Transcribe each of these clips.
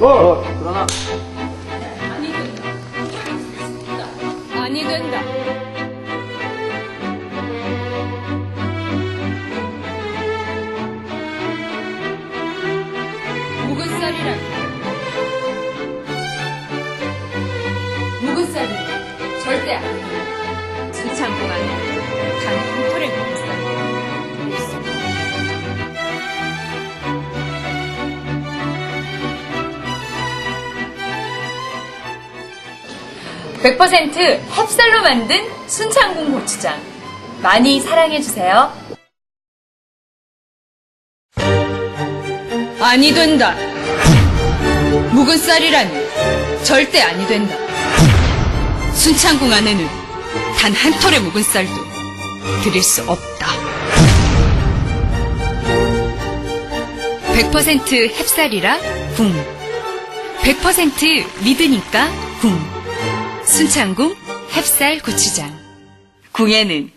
어. 그러나 아니 된다. 묵은 쌀이란 묵은 쌀은 절대 안 돼. 순창 (100%) 햅쌀로 만든 순창공 고추장 많이 사랑해주세요. 아니 된다. 묵은 쌀이라니 절대 아니 된다. 순창궁 안에는 단 한 톨의 묵은 쌀도 드릴 수 없다. 100% 햅쌀이라 궁. 100% 믿으니까 궁. 순창궁 햅쌀 고추장. 궁에는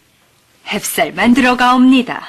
햅쌀만 들어가옵니다.